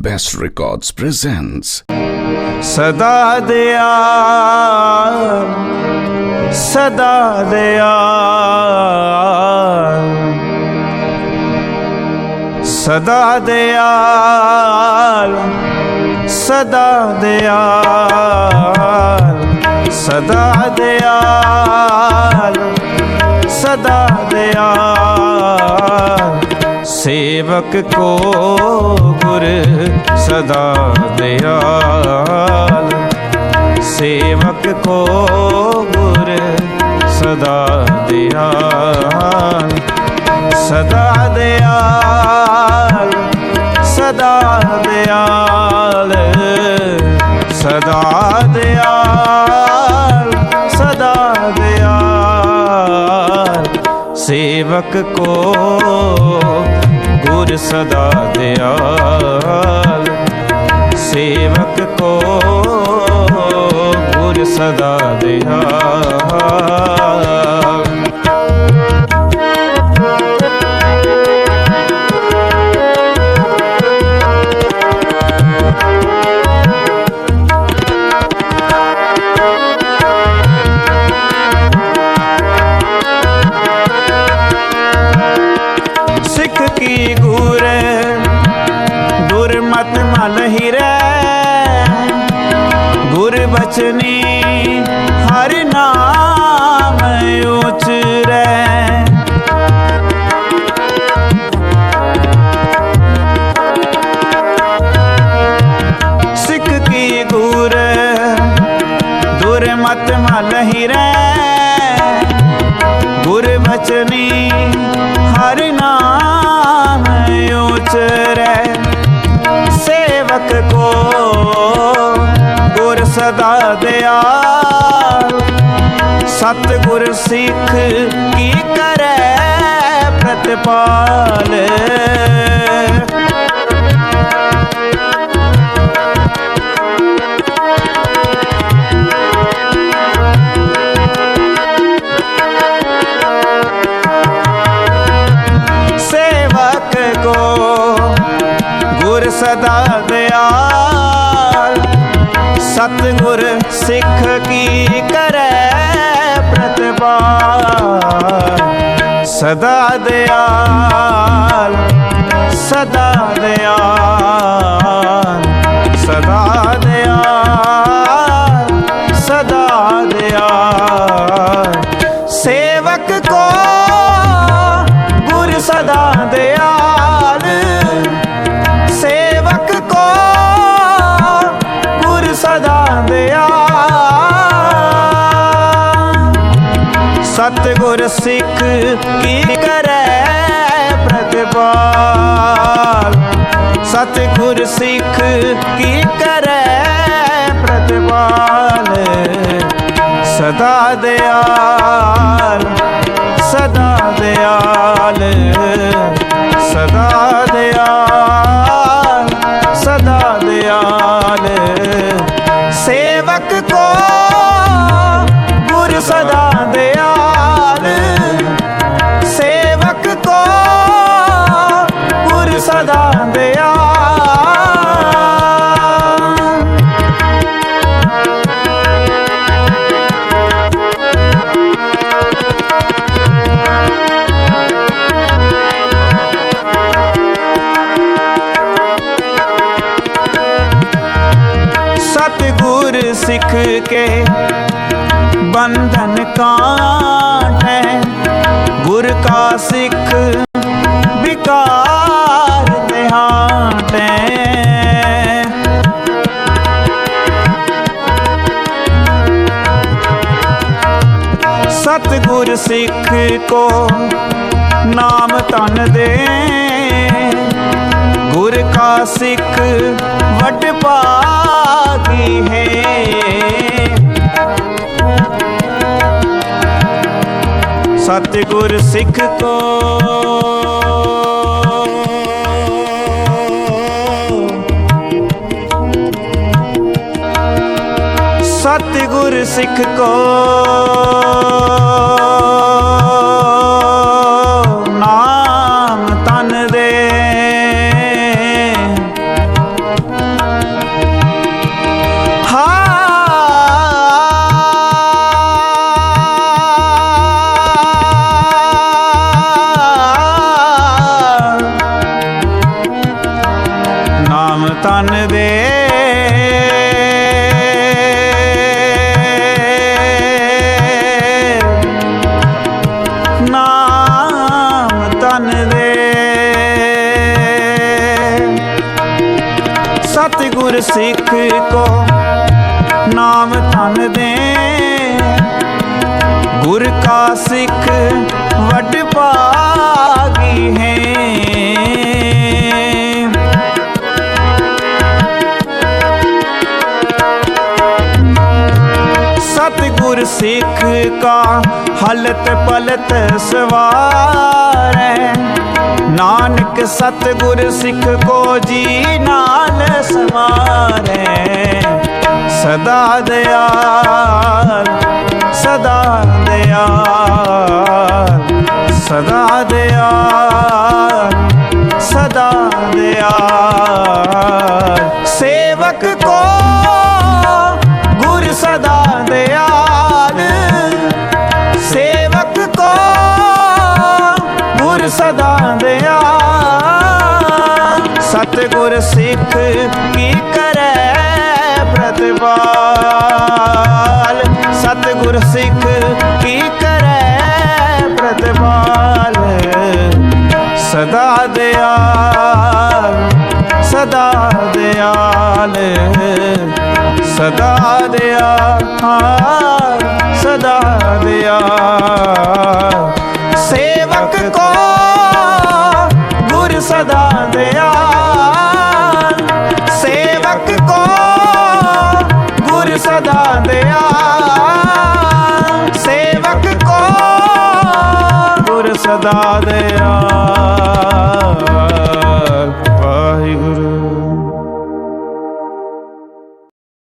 Best Records presents ਸਦਾ ਦਿਆਲ ਸਦਾ ਦਿਆਲ ਸਦਾ ਦਿਆਲ ਸਦਾ ਦਿਆਲ ਸਦਾ ਦਿਆਲ ਸਦਾ ਦਿਆਲ ਸੇਵਕ ਕੋ ਗੁਰ ਸਦਾ ਦਿਆਲ। ਸੇਵਕ ਕੋ ਗੁਰ ਸਦਾ ਦਿਆਲ। ਸਦਾ ਦਿਆਲ ਸਦਾ ਦਿਆਲ ਸਦਾ ਦਿਆਲ। ਸੇਵਕ ਕੋ ਗੁਰ ਸਦਾ ਦਿਆਲ। ਸੇਵਕ ਕੋ ਗੁਰ ਸਦਾ ਦਿਆਲ। ਦੁਰਮਤ ਮਲ ਹੀ ਰਹਿ। ਗੁਰ ਬਚਨੀ ਹਰ ਨਾਮ ਉਚਰੈ ਸੇਵਕ ਕੋ ਗੁਰ ਸਦਾ ਦਿਆਲ। ਸਤ ਗੁਰ ਸਿੱਖ ਸਦਾ ਦਿਆਲ। ਸਤਿਗੁਰ ਸਿੱਖ ਕੀ ਕਰੈ ਪ੍ਰਤਿਪਾਲ ਸਦਾ ਦਿਆਲ ਸਦਾ ਦਿਆਲ। ਸਿੱਖ ਕੀ ਕਰੈ ਪ੍ਰਤਿਪਾਲ? ਸਤਿਗੁਰ ਸਿੱਖ ਕੀ ਕਰੈ ਪ੍ਰਤਿਪਾਲ? ਸਦਾ ਦਿਆਲ ਸਦਾ ਦਿਆਲ। के बंधन काट है गुर का सिख विकार देहाट है सतगुर सिख को नाम तन दे गुर का सिख वड पागी है ਸਤਿਗੁਰ ਸਿੱਖ ਕੋ। ਸਤਿਗੁਰ ਸਿੱਖ ਕੋ। ਤਨ ਦੇ। ਨਾਮ ਤਨ ਦੇ। ਸਤਿਗੁਰ ਸਿੱਖ ਕੋ ਨਾਮ ਤਨ ਦੇ। ਗੁਰ ਕਾ ਸਿੱਖ ਵੱਡ ਭਾਗੀ ਹੈ। ਸਤਿਗੁਰ ਸਿੱਖ ਕਾ ਹਲਤ ਪਲਤ ਸਵਾਰੈ ਨਾਨਕ ਸਤਿਗੁਰ ਸਿੱਖ ਕੋ ਜੀ ਨਾਲ ਸਮਾਰੈ ਸਦਾ ਦਿਆਲ ਸਦਾ ਦਿਆਲ ਸਦਾ ਦਿਆਲ ਸਦਾ ਦਿਆਲ ਸੇਵਕ ਕੋ ਗੁਰ ਸਤਿਗੁਰ ਸਿੱਖ ਕੀ ਕਰੈ ਪ੍ਰਤਿਪਾਲ ਸਤਿਗੁਰ ਸਿੱਖ ਕੀ ਕਰੈ ਪ੍ਰਤਿਪਾਲ ਸਦਾ ਦਿਆਲ ਸਦਾ ਦਿਆਲ ਸਦਾ ਦਿਆਲ ਸਦਾ ਦਿਆਲ। ਸਦਾ ਦਿਆ ਵਾਹਿਗੁਰੂ।